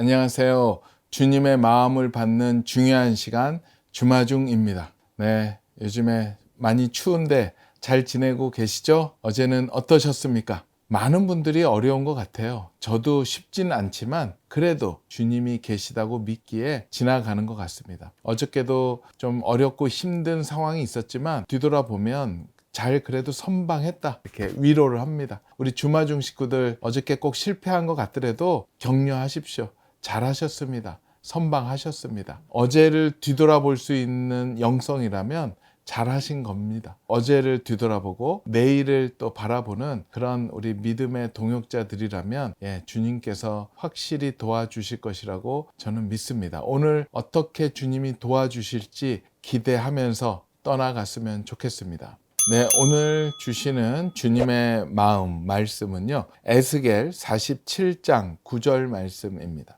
안녕하세요. 주님의 마음을 받는 중요한 시간 주마중입니다. 네, 요즘에 많이 추운데 잘 지내고 계시죠? 어제는 어떠셨습니까? 많은 분들이 어려운 것 같아요. 저도 쉽진 않지만 그래도 주님이 계시다고 믿기에 지나가는 것 같습니다. 어저께도 좀 어렵고 힘든 상황이 있었지만 뒤돌아보면 잘 그래도 선방했다 이렇게 위로를 합니다. 우리 주마중 식구들 어저께 꼭 실패한 것 같더라도 격려하십시오. 잘하셨습니다. 선방하셨습니다. 어제를 뒤돌아볼 수 있는 영성이라면 잘하신 겁니다. 어제를 뒤돌아보고 내일을 또 바라보는 그런 우리 믿음의 동역자들이라면 예, 주님께서 확실히 도와주실 것이라고 저는 믿습니다. 오늘 어떻게 주님이 도와주실지 기대하면서 떠나갔으면 좋겠습니다. 네, 오늘 주시는 주님의 마음 말씀은요. 에스겔 47장 9절 말씀입니다.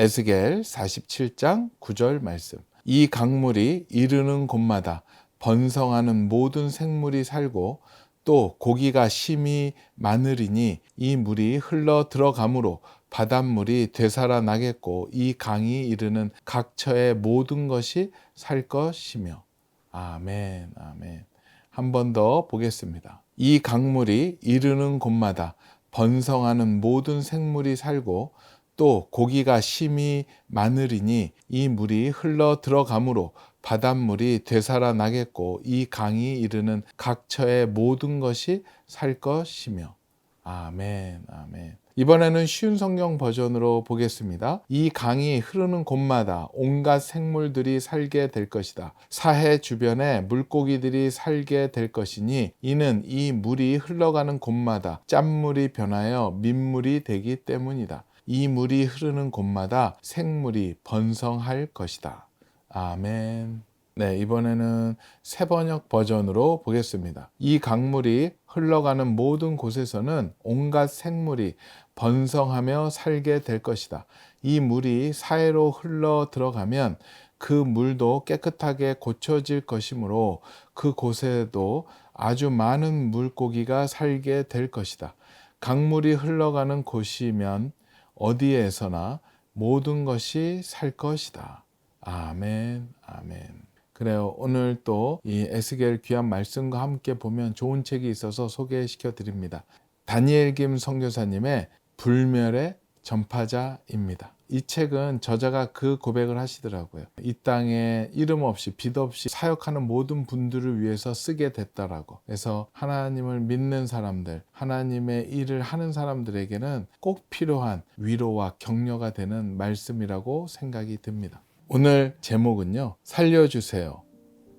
에스겔 47장 9절 말씀. 이 강물이 이르는 곳마다 번성하는 모든 생물이 살고 또 고기가 심히 많으리니 이 물이 흘러 들어가므로 바닷물이 되살아나겠고 이 강이 이르는 각처의 모든 것이 살 것이며 아멘 아멘 한 번 더 보겠습니다. 이 강물이 이르는 곳마다 번성하는 모든 생물이 살고 또 고기가 심히 많으리니 이 물이 흘러 들어가므로 바닷물이 되살아나겠고 이 강이 이르는 각처의 모든 것이 살 것이며 아멘 아멘 이번에는 쉬운 성경 버전으로 보겠습니다. 이 강이 흐르는 곳마다 온갖 생물들이 살게 될 것이다. 사해 주변에 물고기들이 살게 될 것이니 이는 이 물이 흘러가는 곳마다 짠물이 변하여 민물이 되기 때문이다. 이 물이 흐르는 곳마다 생물이 번성할 것이다. 아멘. 네, 이번에는 새 번역 버전으로 보겠습니다. 이 강물이 흘러가는 모든 곳에서는 온갖 생물이 번성하며 살게 될 것이다. 이 물이 사해로 흘러 들어가면 그 물도 깨끗하게 고쳐질 것이므로 그 곳에도 아주 많은 물고기가 살게 될 것이다. 강물이 흘러가는 곳이면 어디에서나 모든 것이 살 것이다. 아멘, 아멘. 그래요. 오늘 또 이 에스겔 귀한 말씀과 함께 보면 좋은 책이 있어서 소개시켜 드립니다. 다니엘 김 선교사님의 불멸의 전파자입니다. 이 책은 저자가 그 고백을 하시더라고요. 이 땅에 이름 없이 빛 없이 사역하는 모든 분들을 위해서 쓰게 됐다라고. 그래서 하나님을 믿는 사람들, 하나님의 일을 하는 사람들에게는 꼭 필요한 위로와 격려가 되는 말씀이라고 생각이 듭니다. 오늘 제목은요. 살려주세요.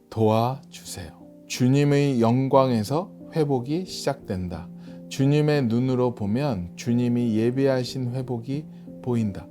도와주세요. 주님의 영광에서 회복이 시작된다. 주님의 눈으로 보면 주님이 예비하신 회복이 보인다.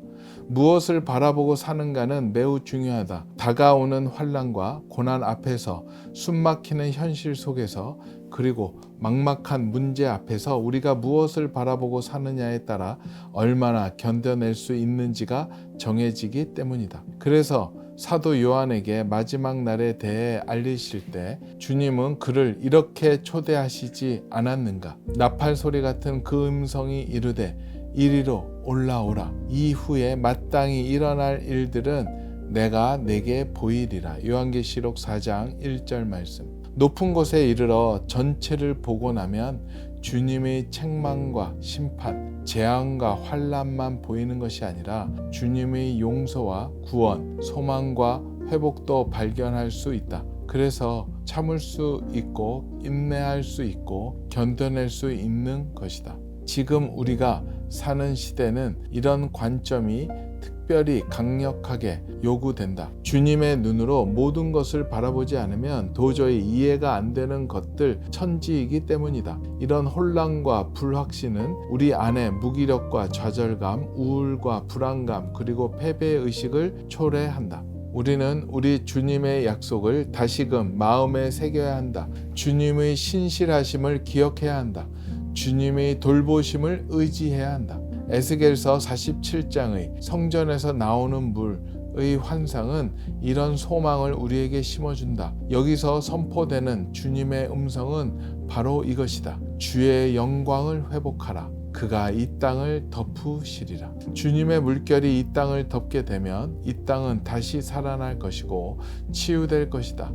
무엇을 바라보고 사는가는 매우 중요하다. 다가오는 환란과 고난 앞에서 숨막히는 현실 속에서 그리고 막막한 문제 앞에서 우리가 무엇을 바라보고 사느냐에 따라 얼마나 견뎌낼 수 있는지가 정해지기 때문이다. 그래서 사도 요한에게 마지막 날에 대해 알리실 때 주님은 그를 이렇게 초대하시지 않았는가? 나팔 소리 같은 그 음성이 이르되 이리로 올라오라. 이후에 마땅히 일어날 일들은 내가 내게 보이리라. 요한계시록 4장 1절 말씀. 높은 곳에 이르러 전체를 보고 나면 주님의 책망과 심판, 재앙과 환란만 보이는 것이 아니라 주님의 용서와 구원, 소망과 회복도 발견할 수 있다. 그래서 참을 수 있고 인내할 수 있고 견뎌낼 수 있는 것이다. 지금 우리가 사는 시대는 이런 관점이 특별히 강력하게 요구된다. 주님의 눈으로 모든 것을 바라보지 않으면 도저히 이해가 안 되는 것들 천지이기 때문이다. 이런 혼란과 불확신은 우리 안에 무기력과 좌절감, 우울과 불안감, 그리고 패배의식을 초래한다. 우리는 우리 주님의 약속을 다시금 마음에 새겨야 한다. 주님의 신실하심을 기억해야 한다. 주님의 돌보심을 의지해야 한다. 에스겔서 47장의 성전에서 나오는 물의 환상은 이런 소망을 우리에게 심어준다. 여기서 선포되는 주님의 음성은 바로 이것이다. 주의 영광을 회복하라. 그가 이 땅을 덮으시리라. 주님의 물결이 이 땅을 덮게 되면 이 땅은 다시 살아날 것이고 치유될 것이다.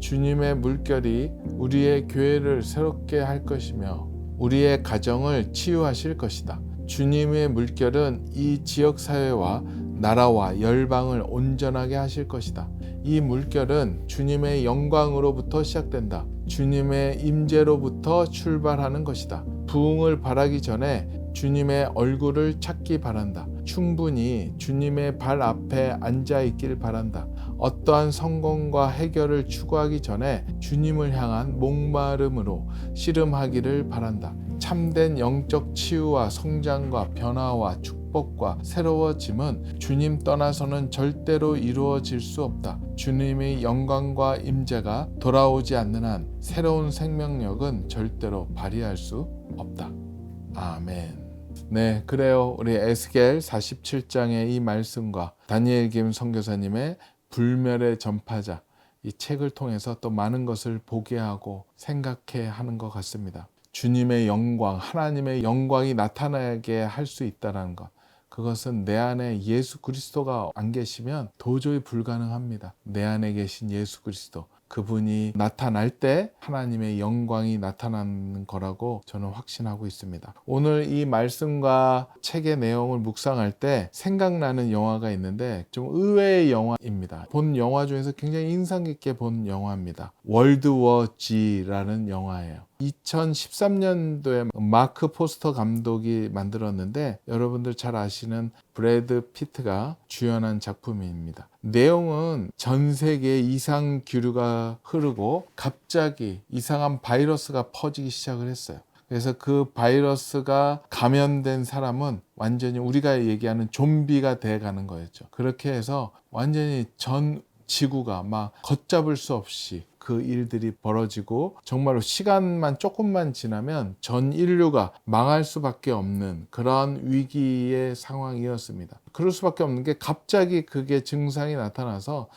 주님의 물결이 우리의 교회를 새롭게 할 것이며 우리의 가정을 치유하실 것이다. 주님의 물결은 이 지역 사회와 나라와 열방을 온전하게 하실 것이다. 이 물결은 주님의 영광으로부터 시작된다. 주님의 임재로부터 출발하는 것이다. 부흥을 바라기 전에 주님의 얼굴을 찾기 바란다. 충분히 주님의 발 앞에 앉아 있길 바란다. 어떠한 성공과 해결을 추구하기 전에 주님을 향한 목마름으로 씨름하기를 바란다. 참된 영적 치유와 성장과 변화와 축복과 새로워짐은 주님 떠나서는 절대로 이루어질 수 없다. 주님의 영광과 임재가 돌아오지 않는 한 새로운 생명력은 절대로 발휘할 수 없다. 아멘. 네, 그래요. 우리 에스겔 47장의 이 말씀과 다니엘 김 선교사님의 불멸의 전파자 이 책을 통해서 또 많은 것을 보게 하고 생각해 하는 것 같습니다. 주님의 영광, 하나님의 영광이 나타나게 할 수 있다는 것. 그것은 내 안에 예수 그리스도가 안 계시면 도저히 불가능합니다. 내 안에 계신 예수 그리스도. 그분이 나타날 때 하나님의 영광이 나타나는 거라고 저는 확신하고 있습니다. 오늘 이 말씀과 책의 내용을 묵상할 때 생각나는 영화가 있는데 좀 의외의 영화입니다. 본 영화 중에서 굉장히 인상 깊게 본 영화입니다. 월드워 G라는 영화예요. 2013년도에 마크 포스터 감독이 만들었는데 여러분들 잘 아시는 브래드 피트가 주연한 작품입니다. 내용은 전 세계에 이상 기류가 흐르고 갑자기 이상한 바이러스가 퍼지기 시작을 했어요. 그래서 그 바이러스가 감염된 사람은 완전히 우리가 얘기하는 좀비가 돼 가는 거였죠. 그렇게 해서 완전히 전 지구가 막 걷잡을 수 없이 그 일들이 벌어지고 정말로 시간만 조금만 지나면 전 인류가 망할 수밖에 없는 그런 위기의 상황이었습니다. 그럴 수밖에 없는 게 갑자기 그게 증상이 나타나서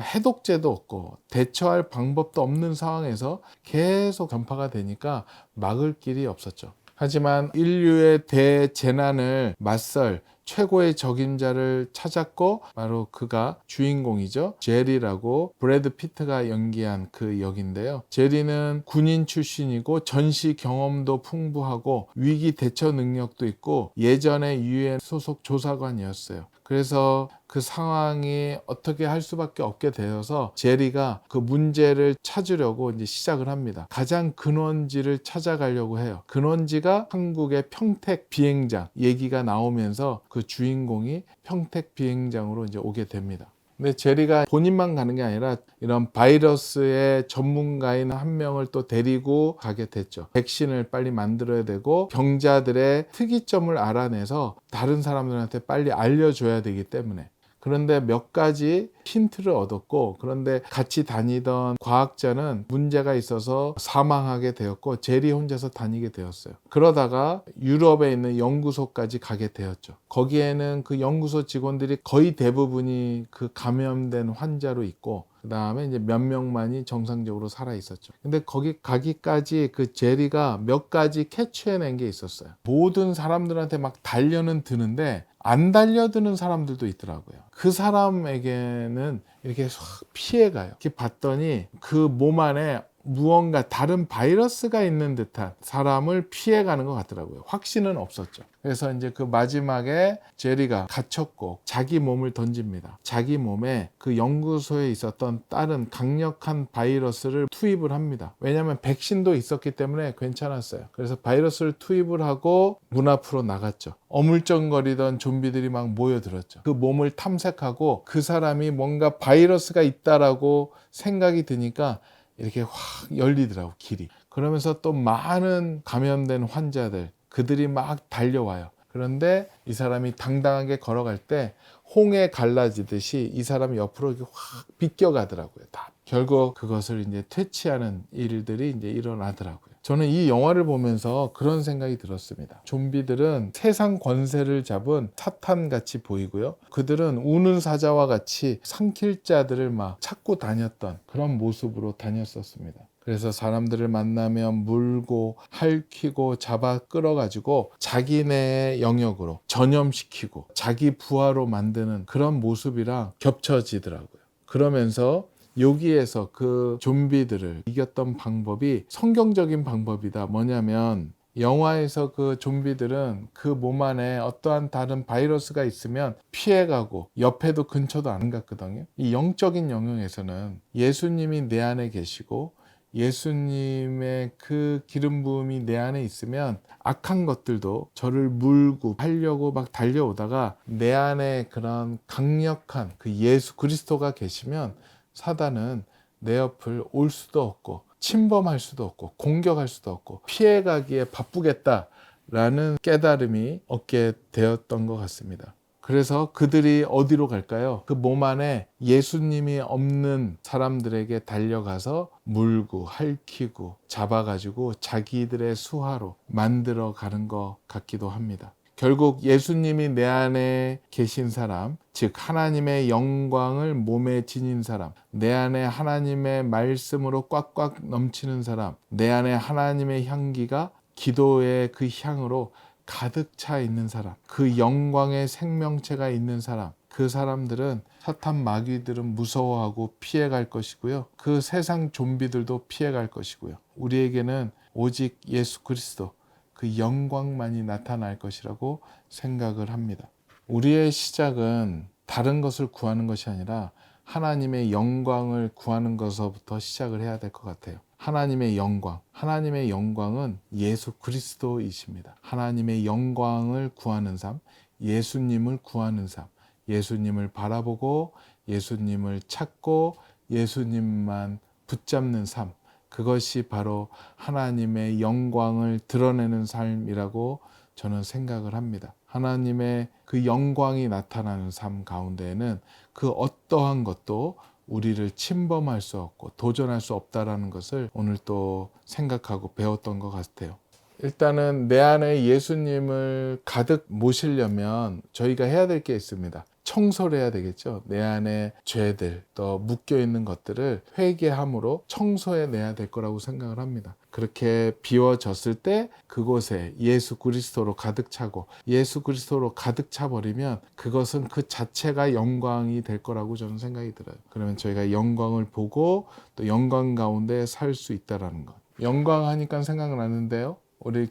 해독제도 없고 대처할 방법도 없는 상황에서 계속 전파가 되니까 막을 길이 없었죠. 하지만 인류의 대재난을 맞설 최고의 적임자를 찾았고 바로 그가 주인공이죠. 제리라고 브래드 피트가 연기한 그 역인데요. 제리는 군인 출신이고 전시 경험도 풍부하고 위기 대처 능력도 있고 예전에 유엔 소속 조사관이었어요. 그래서 그 상황이 어떻게 할 수밖에 없게 되어서 제리가 그 문제를 찾으려고 이제 시작을 합니다. 가장 근원지를 찾아가려고 해요. 근원지가 한국의 평택 비행장 얘기가 나오면서 그 주인공이 평택 비행장으로 이제 오게 됩니다. 근데 제리가 본인만 가는 게 아니라 이런 바이러스의 전문가인 한 명을 또 데리고 가게 됐죠. 백신을 빨리 만들어야 되고 병자들의 특이점을 알아내서 다른 사람들한테 빨리 알려줘야 되기 때문에 그런데 몇 가지 힌트를 얻었고 그런데 같이 다니던 과학자는 문제가 있어서 사망하게 되었고 제리 혼자서 다니게 되었어요. 그러다가 유럽에 있는 연구소까지 가게 되었죠. 거기에는 그 연구소 직원들이 거의 대부분이 그 감염된 환자로 있고 그 다음에 이제 몇 명만이 정상적으로 살아 있었죠. 근데 거기 가기까지 그 제리가 몇 가지 캐치해낸 게 있었어요. 모든 사람들한테 막 달려는 드는데 안 달려드는 사람들도 있더라고요. 그 사람에게는 이렇게 확 피해가요. 이렇게 봤더니 그 몸 안에 무언가 다른 바이러스가 있는 듯한 사람을 피해가는 것 같더라고요. 확신은 없었죠. 그래서 이제 그 마지막에 제리가 갇혔고 자기 몸을 던집니다. 자기 몸에 그 연구소에 있었던 다른 강력한 바이러스를 투입을 합니다. 왜냐하면 백신도 있었기 때문에 괜찮았어요. 그래서 바이러스를 투입을 하고 문 앞으로 나갔죠. 어물쩡거리던 좀비들이 막 모여들었죠. 그 몸을 탐색하고 그 사람이 뭔가 바이러스가 있다라고 생각이 드니까 이렇게 확 열리더라고 길이. 그러면서 또 많은 감염된 환자들 그들이 막 달려와요. 그런데 이 사람이 당당하게 걸어갈 때 홍해 갈라지듯이 이 사람이 옆으로 확 비껴가더라고요. 다. 결국 그것을 이제 퇴치하는 일들이 이제 일어나더라고요. 저는 이 영화를 보면서 그런 생각이 들었습니다. 좀비들은 세상 권세를 잡은 사탄 같이 보이고요. 그들은 우는 사자와 같이 삼킬 자들을 막 찾고 다녔던 그런 모습으로 다녔었습니다. 그래서 사람들을 만나면 물고 핥히고 잡아 끌어가지고 자기네 영역으로 전염시키고 자기 부하로 만드는 그런 모습이랑 겹쳐지더라고요. 그러면서 여기에서 그 좀비들을 이겼던 방법이 성경적인 방법이다. 뭐냐면 영화에서 그 좀비들은 그 몸 안에 어떠한 다른 바이러스가 있으면 피해가고 옆에도 근처도 안 갔거든요. 이 영적인 영역에서는 예수님이 내 안에 계시고 예수님의 그 기름 부음이 내 안에 있으면 악한 것들도 저를 물고 하려고 막 달려오다가 내 안에 그런 강력한 그 예수 그리스도가 계시면 사단은 내 옆을 올 수도 없고 침범할 수도 없고 공격할 수도 없고 피해가기에 바쁘겠다라는 깨달음이 얻게 되었던 것 같습니다. 그래서 그들이 어디로 갈까요? 그 몸 안에 예수님이 없는 사람들에게 달려가서 물고 핥히고 잡아가지고 자기들의 수하로 만들어 가는 것 같기도 합니다. 결국 예수님이 내 안에 계신 사람, 즉 하나님의 영광을 몸에 지닌 사람, 내 안에 하나님의 말씀으로 꽉꽉 넘치는 사람, 내 안에 하나님의 향기가 기도의 그 향으로 가득 차 있는 사람, 그 영광의 생명체가 있는 사람, 그 사람들은 사탄 마귀들은 무서워하고 피해갈 것이고요. 그 세상 좀비들도 피해갈 것이고요. 우리에게는 오직 예수 그리스도, 그 영광만이 나타날 것이라고 생각을 합니다. 우리의 시작은 다른 것을 구하는 것이 아니라 하나님의 영광을 구하는 것서부터 시작을 해야 될 것 같아요. 하나님의 영광, 하나님의 영광은 예수 그리스도이십니다. 하나님의 영광을 구하는 삶, 예수님을 구하는 삶, 예수님을 바라보고 예수님을 찾고 예수님만 붙잡는 삶, 그것이 바로 하나님의 영광을 드러내는 삶이라고 저는 생각을 합니다. 하나님의 그 영광이 나타나는 삶 가운데에는 그 어떠한 것도 우리를 침범할 수 없고 도전할 수 없다라는 것을 오늘 또 생각하고 배웠던 것 같아요. 일단은 내 안에 예수님을 가득 모시려면 저희가 해야 될 게 있습니다. 청소를 해야 되겠죠. 내 안에 죄들, 또 묶여 있는 것들을 회개함으로 청소해 내야 될 거라고 생각을 합니다. 그렇게 비워졌을 때 그곳에 예수 그리스도로 가득 차고 예수 그리스도로 가득 차 버리면 그것은 그 자체가 영광이 될 거라고 저는 생각이 들어요. 그러면 저희가 영광을 보고 또 영광 가운데 살 수 있다라는 것. 영광 하니까 생각나는데요. 우리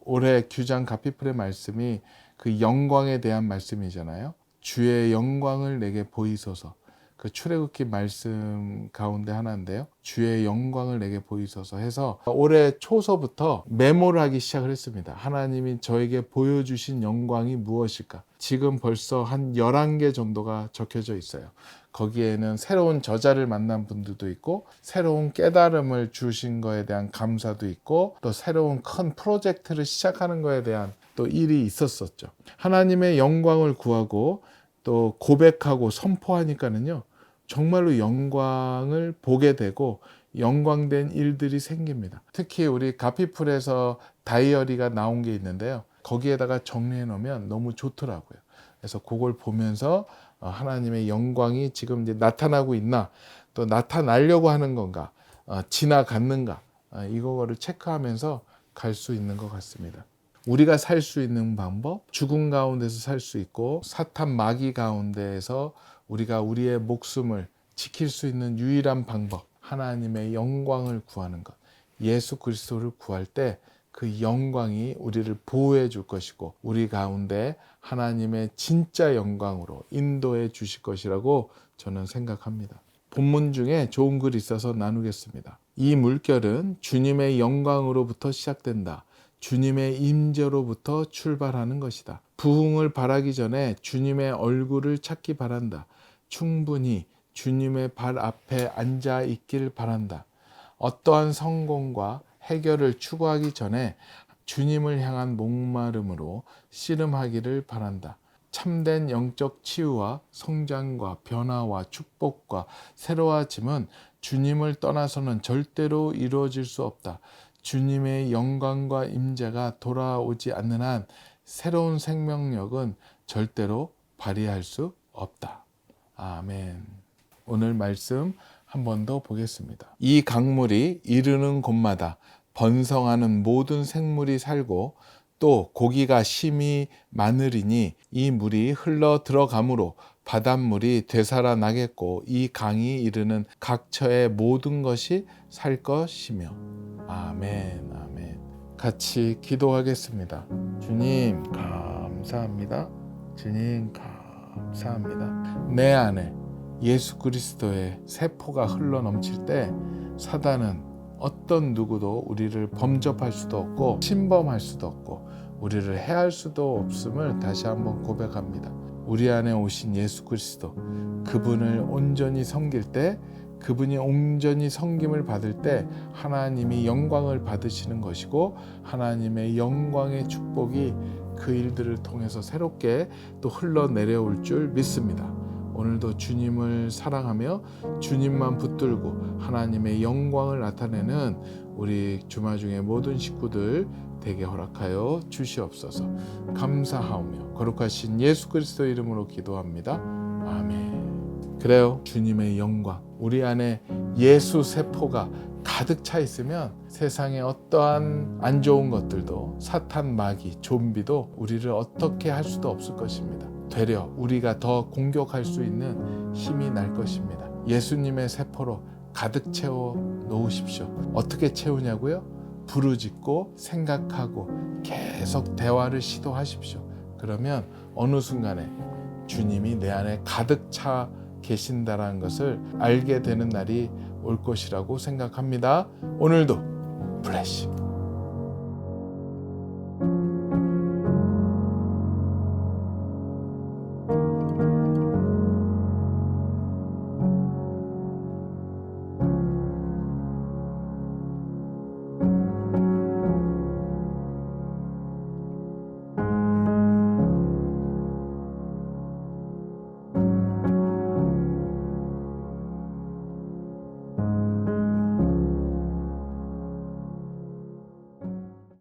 올해 규장 가피풀의 말씀이 그 영광에 대한 말씀이잖아요. 주의 영광을 내게 보이소서. 그 출애굽기 말씀 가운데 하나인데요. 주의 영광을 내게 보이소서 해서 올해 초서부터 메모를 하기 시작을 했습니다. 하나님이 저에게 보여주신 영광이 무엇일까? 지금 벌써 한 11개 정도가 적혀져 있어요. 거기에는 새로운 저자를 만난 분들도 있고 새로운 깨달음을 주신 거에 대한 감사도 있고 또 새로운 큰 프로젝트를 시작하는 거에 대한 또 일이 있었었죠. 하나님의 영광을 구하고 또 고백하고 선포하니까는요. 정말로 영광을 보게 되고 영광된 일들이 생깁니다. 특히 우리 가피풀에서 다이어리가 나온 게 있는데요. 거기에다가 정리해 놓으면 너무 좋더라고요. 그래서 그걸 보면서 어, 하나님의 영광이 지금 이제 나타나고 있나 또 나타나려고 하는 건가 어, 지나갔는가 어, 이거를 체크하면서 갈 수 있는 것 같습니다. 우리가 살 수 있는 방법, 죽음 가운데서 살 수 있고 사탄 마귀 가운데에서 우리가 우리의 목숨을 지킬 수 있는 유일한 방법, 하나님의 영광을 구하는 것. 예수 그리스도를 구할 때 그 영광이 우리를 보호해 줄 것이고 우리 가운데 하나님의 진짜 영광으로 인도해 주실 것이라고 저는 생각합니다. 본문 중에 좋은 글이 있어서 나누겠습니다. 이 물결은 주님의 영광으로부터 시작된다. 주님의 임재로부터 출발하는 것이다. 부흥을 바라기 전에 주님의 얼굴을 찾기 바란다. 충분히 주님의 발 앞에 앉아 있길 바란다. 어떠한 성공과 해결을 추구하기 전에 주님을 향한 목마름으로 씨름하기를 바란다. 참된 영적 치유와 성장과 변화와 축복과 새로워짐은 주님을 떠나서는 절대로 이루어질 수 없다. 주님의 영광과 임재가 돌아오지 않는 한 새로운 생명력은 절대로 발휘할 수 없다. 아멘. 오늘 말씀 한 번 더 보겠습니다. 이 강물이 이르는 곳마다 번성하는 모든 생물이 살고 또 고기가 심히 많으리니 이 물이 흘러 들어가므로 바닷물이 되살아나겠고 이 강이 이르는 각처의 모든 것이 살 것이며. 아멘 아멘. 같이 기도하겠습니다. 주님 감사합니다. 주님 감사합니다. 내 안에 예수 그리스도의 세포가 흘러 넘칠 때 사단은 어떤 누구도 우리를 범접할 수도 없고 침범할 수도 없고 우리를 해할 수도 없음을 다시 한번 고백합니다. 우리 안에 오신 예수 그리스도 그분을 온전히 섬길 때 그분이 온전히 섬김을 받을 때 하나님이 영광을 받으시는 것이고 하나님의 영광의 축복이 그 일들을 통해서 새롭게 또 흘러 내려올 줄 믿습니다. 오늘도 주님을 사랑하며 주님만 붙들고 하나님의 영광을 나타내는 우리 주마 중의 모든 식구들 되게 허락하여 주시옵소서. 감사하오며 거룩하신 예수 그리스도 이름으로 기도합니다. 아멘. 그래요. 주님의 영광. 우리 안에 예수 세포가 가득 차 있으면 세상에 어떠한 안 좋은 것들도 사탄 마귀 좀비도 우리를 어떻게 할 수도 없을 것입니다. 되려 우리가 더 공격할 수 있는 힘이 날 것입니다. 예수님의 세포로 가득 채워 놓으십시오. 어떻게 채우냐고요? 부르짖고 생각하고 계속 대화를 시도하십시오. 그러면 어느 순간에 주님이 내 안에 가득 차 계신다라는 것을 알게 되는 날이 올 것이라고 생각합니다. 오늘도 블레싱.